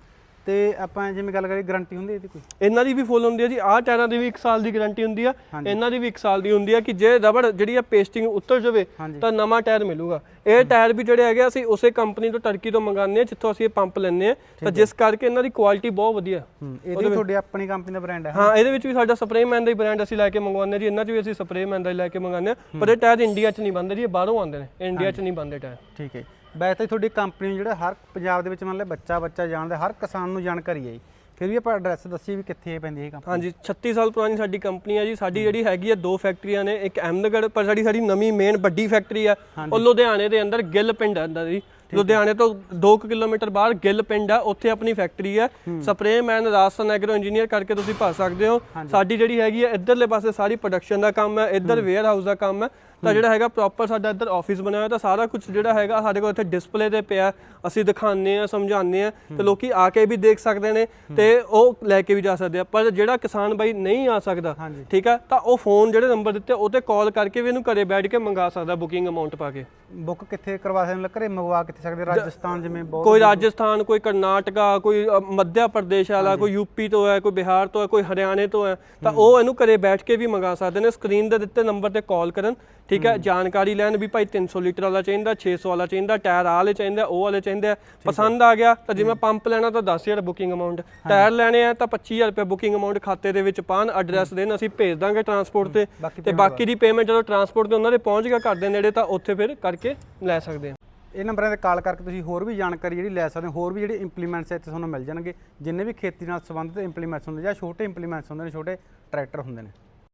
ਤੇ ਆਪਾਂ ਜਿਵੇਂ ਗੱਲ ਕਰੀ ਗਾਰੰਟੀ ਹੁੰਦੀ ਹੈ ਇਹਦੀ ਕੋਈ? ਇਹਨਾਂ ਦੀ ਵੀ ਫੁੱਲ ਹੁੰਦੀ ਹੈ ਜੀ। ਆਹ ਟਾਇਰਾਂ ਦੀ ਵੀ 1 ਸਾਲ ਦੀ ਗਾਰੰਟੀ ਹੁੰਦੀ ਆ। ਇਹਨਾਂ ਦੀ ਵੀ 1 ਸਾਲ ਦੀ ਹੁੰਦੀ ਆ ਕਿ ਜੇ ਰਬੜ ਜਿਹੜੀ ਆ ਪੇਸਟਿੰਗ ਉੱਤਰ ਜਾਵੇ। ਤਾਂ ਨਵਾਂ ਟਾਇਰ ਮਿਲੂਗਾ। ਇਹ ਟਾਇਰ ਵੀ ਜਿਹੜੇ ਹੈਗੇ ਆ, ਅਸੀਂ ਉਸੇ ਕੰਪਨੀ ਤੋਂ ਟਰਕੀ ਤੋਂ ਮੰਗਾਉਂਦੇ ਆ ਜਿੱਥੋਂ ਅਸੀਂ ਇਹ ਪੰਪ ਲੈਂਦੇ ਆ। ਤਾਂ ਜਿਸ ਕਰਕੇ ਇਹਨਾਂ ਦੀ ਕੁਆਲਿਟੀ ਬਹੁਤ ਵਧੀਆ। ਇਹਦੀ ਤੁਹਾਡੀ ਆਪਣੀ ਕੰਪਨੀ ਦਾ ਬ੍ਰਾਂਡ ਹੈ ਹਾਂ ਇਹਦੇ ਵਿੱਚ ਵੀ ਸਾਡਾ ਸਪਰੇਮੈਨ ਦਾ ਹੀ ਬ੍ਰਾਂਡ ਅਸੀਂ ਲੈ ਕੇ ਮੰਗਵਾਉਂਦੇ ਹਾਂ ਜੀ। ਇਹਨਾਂ 'ਚ ਵੀ ਅਸੀਂ ਸਪਰੇਮੈਨ ਦਾ ਹੀ ਲੈ ਕੇ ਮੰਗਾਉਂਦੇ ਹਾਂ ਪਰ ਇਹ ਟਾਇਰ ਇੰਡੀਆ 'ਚ ਨਹੀਂ ਬਣਦੇ ਜੀ ਇਹ ਬਾਹਰੋਂ ਆਉਂਦੇ ਨੇ। ਇੰਡੀਆ 'ਚ ਨਹੀਂ ਬਣਦੇ ਟਾਇਰ। ਠੀਕ ਹੈ ਵੈਸੇ ਤਾਂ ਤੁਹਾਡੀ ਕੰਪਨੀ ਜਿਹੜਾ ਹਰ ਪੰਜਾਬ ਦੇ ਵਿੱਚ ਮੰਨ ਲਿਆ ਬੱਚਾ ਬੱਚਾ ਜਾਣਦਾ ਹਰ ਕਿਸਾਨ ਨੂੰ ਜਾਣਕਾਰੀ ਹੈ ਜੀ। ਫਿਰ ਵੀ ਆਪਾਂ ਐਡਰੈਸ ਦੱਸੀਏ ਵੀ ਕਿੱਥੇ ਪੈਂਦੀ ਹੈ ਕੰਪਨੀ ਹਾਂਜੀ 36 ਸਾਲ ਪੁਰਾਣੀ ਸਾਡੀ ਕੰਪਨੀ ਹੈ ਜੀ। ਸਾਡੀ ਜਿਹੜੀ ਹੈਗੀ ਹੈ ਦੋ ਫੈਕਟਰੀਆਂ ਨੇ ਇੱਕ ਅਹਿਮਦਗੜ੍ਹ ਪਰ ਸਾਡੀ ਸਾਡੀ ਨਵੀਂ ਮੇਨ ਵੱਡੀ ਫੈਕਟਰੀ ਹੈ ਉਹ ਲੁਧਿਆਣੇ ਦੇ ਅੰਦਰ ਗਿੱਲ ਪਿੰਡ ਅੰਦਰ ਜੀ। ਲੁਧਿਆਣੇ ਤੋਂ 2 ਕਿਲੋਮੀਟਰ ਬਾਹਰ ਗਿੱਲ ਪਿੰਡ ਹੈ ਉੱਥੇ ਆਪਣੀ ਫੈਕਟਰੀ ਹੈ। ਸਪਰੇਮੈਨ ਰਾਜਸਥਾਨ ਐਗਰੋ ਇੰਜੀਨੀਅਰ ਕਰਕੇ ਤੁਸੀਂ ਭਰ ਸਕਦੇ ਹੋ। ਸਾਡੀ ਜਿਹੜੀ ਹੈਗੀ ਹੈ ਇੱਧਰਲੇ ਪਾਸੇ ਸਾਰੀ ਪ੍ਰੋਡਕਸ਼ਨ ਦਾ ਕੰਮ ਹੈ ਇੱਧਰ ਵੇਅਰ ਹਾਊਸ ਦਾ ਕੰਮ ਹੈ ਤਾਂ ਜਿਹੜਾ ਹੈਗਾ ਪ੍ਰੋਪਰ ਸਾਡਾ ਇੱਧਰ ਆਫਿਸ ਬਣਾਇਆ ਹੋਇਆ ਤਾਂ ਸਾਰਾ ਕੁਝ ਜਿਹੜਾ ਹੈਗਾ ਸਾਡੇ ਕੋਲ ਇੱਥੇ ਡਿਸਪਲੇ ਤੇ ਪਿਆ ਅਸੀਂ ਦਿਖਾਉਂਦੇ ਆ ਸਮਝਾਉਂਦੇ ਆ ਤੇ ਲੋਕੀ ਆ ਕੇ ਵੀ ਦੇਖ ਸਕਦੇ ਨੇ ਤੇ ਉਹ ਲੈ ਕੇ ਵੀ ਜਾ ਸਕਦੇ ਆ। ਪਰ ਜਿਹੜਾ ਕਿਸਾਨ ਬਾਈ ਨਹੀਂ ਆ ਸਕਦਾ। ਠੀਕ ਆ ਤਾਂ ਉਹ ਫੋਨ ਜਿਹੜੇ ਨੰਬਰ ਦਿੱਤੇ ਉਹ ਤੇ ਕਾਲ ਕਰਕੇ ਵੀ ਇਹਨੂੰ ਘਰੇ ਬੈਠ ਕੇ ਮੰਗਾ ਸਕਦਾ ਬੁਕਿੰਗ ਅਮਾਉਂਟ ਪਾ ਕੇ। ਬੁੱਕ ਕਿੱਥੇ ਕਰਵਾ ਸਕਦੇ ਘਰੇ ਮੰਗਵਾ ਕਿੱਥੇ ਸਕਦੇ? ਰਾਜਸਥਾਨ ਜਿਵੇਂ ਬਹੁਤ ਕੋਈ ਰਾਜਸਥਾਨ ਕੋਈ ਕਰਨਾਟਕਾ ਕੋਈ ਅ, ਮੱਧ ਪ੍ਰਦੇਸ਼ ਵਾਲਾ ਕੋਈ ਯੂਪੀ ਤੋਂ ਹੈ ਕੋਈ ਬਿਹਾਰ ਤੋਂ ਹੈ ਕੋਈ ਹਰਿਆਣੇ ਤੋਂ ਹੈ ਤਾਂ ਉਹ ਇਹਨੂੰ ਘਰੇ ਬੈਠ ਕੇ ਵੀ ਮੰਗਾ ਸਕਦੇ ਨੇ। ਸਕਰੀਨ ਦੇ ਦਿੱਤੇ ਨੰਬਰ ਤੇ ਕਾਲ ਕਰਨ ਠੀਕ ਹੈ ਜਾਣਕਾਰੀ ਲੈਣ ਵੀ ਭਾਈ 300 ਲੀਟਰ ਵਾਲਾ ਚਾਹੀਦਾ 600 ਵਾਲਾ ਚਾਹੀਦਾ ਟਾਇਰ ਆਹ ਵਾਲੇ ਚਾਹੀਦਾ ਉਹ ਵਾਲੇ ਚਾਹੀਦੇ ਆ। ਪਸੰਦ ਆ ਗਿਆ ਤਾਂ ਜਿਵੇਂ ਪੰਪ ਲੈਣਾ ਤਾਂ 10000 ਬੁਕਿੰਗ ਅਮਾਉਂਟ ਟਾਇਰ ਲੈਣੇ ਆ ਤਾਂ 25000 ਰੁਪਏ ਬੁਕਿੰਗ ਅਮਾਉਂਟ ਖਾਤੇ ਦੇ ਵਿੱਚ ਪਾਣ ਐਡਰੈਸ ਦੇਣ ਅਸੀਂ ਭੇਜ ਦਾਂਗੇ ਟਰਾਂਸਪੋਰਟ ਤੇ। ਤੇ ਬਾਕੀ ਦੀ ਪੇਮੈਂਟ ਜਦੋਂ ਟਰਾਂਸਪੋਰਟ ਤੇ ਉਹਨਾਂ ਦੇ ਪਹੁੰਚ ਗਿਆ ਘਰ ਦੇ ਨੇੜੇ ਤਾਂ ਉੱਥੇ ਫਿਰ ਕਰਕੇ ਲੈ ਸਕਦੇ ਆ। ਇਹ ਨੰਬਰਾਂ ਤੇ ਕਾਲ ਕਰਕੇ ਤੁਸੀਂ ਹੋਰ ਵੀ ਜਾਣਕਾਰੀ ਜਿਹੜੀ ਲੈ ਸਕਦੇ ਹੋ ਹੋਰ ਵੀ ਜਿਹੜੇ ਇੰਪਲੀਮੈਂਟਸ ਇੱਥੇ ਤੁਹਾਨੂੰ ਮਿਲ ਜਾਣਗੇ। ਜਿੰਨੇ ਵੀ ਖੇਤੀ ਨਾਲ ਸੰਬੰਧਿਤ ਇੰਪਲੀਮੈਂਟਸ ਹੁੰਦੇ ਜਾਂ ਛੋਟੇ ਇੰਪਲੀਮੈਂਟਸ ਹੁੰਦੇ ਨੇ ਛੋਟੇ ਟਰੈਕਟਰ ਹੁੰਦੇ ਨੇ।